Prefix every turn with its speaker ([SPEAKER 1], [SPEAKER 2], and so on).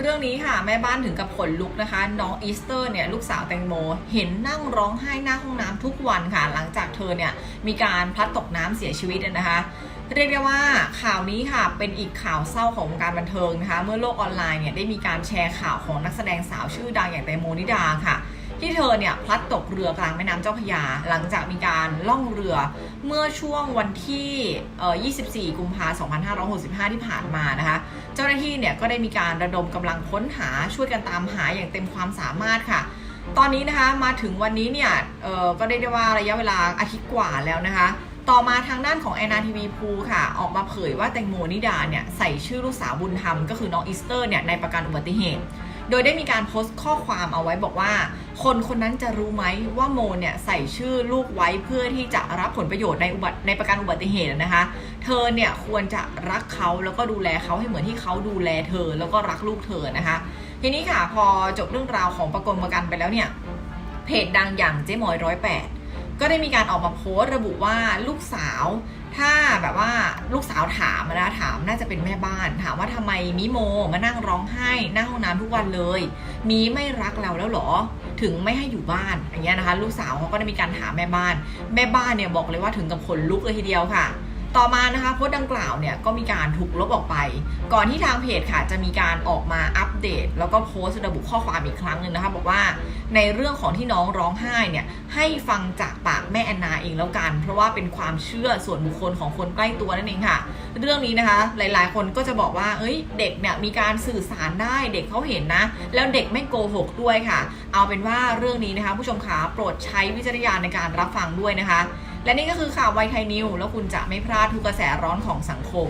[SPEAKER 1] เรื่องนี้ค่ะแม่บ้านถึงกับขนลุกนะคะ น้องอีสเตอร์เนี่ยลูกสาวแตงโม เห็นนั่งร้องไห้หน้าห้องน้ำทุกวันค่ะ หลังจากเธอเนี่ยมีการพลัดตกน้ำเสียชีวิตนะคะเรียกได้ว่าข่าวนี้ค่ะเป็นอีกข่าวเศร้าของวงการบันเทิงนะคะ เมื่อโลกออนไลน์เนี่ยได้มีการแชร์ข่าวของนักแสดงสาวชื่อดังอย่างแตงโมนิดาค่ะ ที่เธอเนี่ยพลัดตกเรือกลางแม่น้ำเจ้าพระยา หลังจากมีการล่องเรือเมื่อช่วงวันที่ 24 กุมภาพันธ์2565 ที่ผ่านมานะคะ เจ้าหน้าที่เนี่ยก็ได้มีการระดมกำลังค้นหาช่วยกันตามหาอย่างเต็มความสามารถค่ะ ตอนนี้นะคะมาถึงวันนี้เนี่ยก็ได้ได้ว่าระยะเวลาอาทิตย์กว่าแล้วนะคะต่อมาทางด้านของแอนนาทีวีพูค่ะ ออกมาเผยว่าแตงโมนิดาเนี่ยใส่ชื่อลูกสาวบุญธรรมก็คือน้องอีสเตอร์เนี่ยในประกันอุบัติเหตุ โดยได้มีการโพสต์ข้อความเอาไว้บอกว่า คนคนนั้นจะรู้ไหมว่าโมเนี่ยใส่ชื่อลูกไว้เพื่อที่จะรับผลประโยชน์ในอุบัติในประกันอุบัติเหตุนะคะ เธอเนี่ยควรจะรักเขาแล้วก็ดูแลเขาให้เหมือนที่เขาดูแลเธอแล้วก็รักลูกเธอนะคะ ทีนี้ค่ะพอจบเรื่องราวของประกันประกันไปแล้วเนี่ยเพจดังอย่างเจ๊มอยร้อยแปดก็ได้มีการออกมาโพสต์ระบุว่าลูกสาว ถ้าแบบว่าลูกสาวถามนะถามน่าจะเป็นแม่บ้าน ถามว่าทำไมมิโมมานั่งร้องไห้หน้าห้องน้ำทุกวันเลย มีไม่รักเราแล้วเหรอ ถึงไม่ให้อยู่บ้านอย่างเงี้ยนะคะ ลูกสาวเขาก็ได้มีการถามแม่บ้าน แม่บ้านเนี่ยบอกเลยว่าถึงกับขนลุกเลยทีเดียวค่ะต่อมานะคะโพสต์ดังกล่าวเนี่ยก็มีการถูกลบออกไป ก่อนที่ทางเพจค่ะจะมีการออกมาอัปเดต แล้วก็โพสต์ระบุข้อความอีกครั้งหนึ่งนะคะบอกว่าในเรื่องของที่น้องร้องไห้เนี่ยให้ฟังจากปากแม่แอนนาเองแล้วกัน เพราะว่าเป็นความเชื่อส่วนบุคคลของคนใกล้ตัวนั่นเองค่ะ เรื่องนี้นะคะ หลายๆ คนก็จะบอกว่า เอ้ย เด็กเนี่ยมีการสื่อสารได้เด็กเขาเห็นนะ แล้วเด็กไม่โกหกด้วยค่ะ เอาเป็นว่าเรื่องนี้นะคะ ผู้ชมขาโปรดใช้วิจารณญาณในการรับฟังด้วยนะคะ และนี่ก็คือข่าวไวไทยนิวแล้วคุณจะไม่พลาดทุกกระแสร้อนของสังคม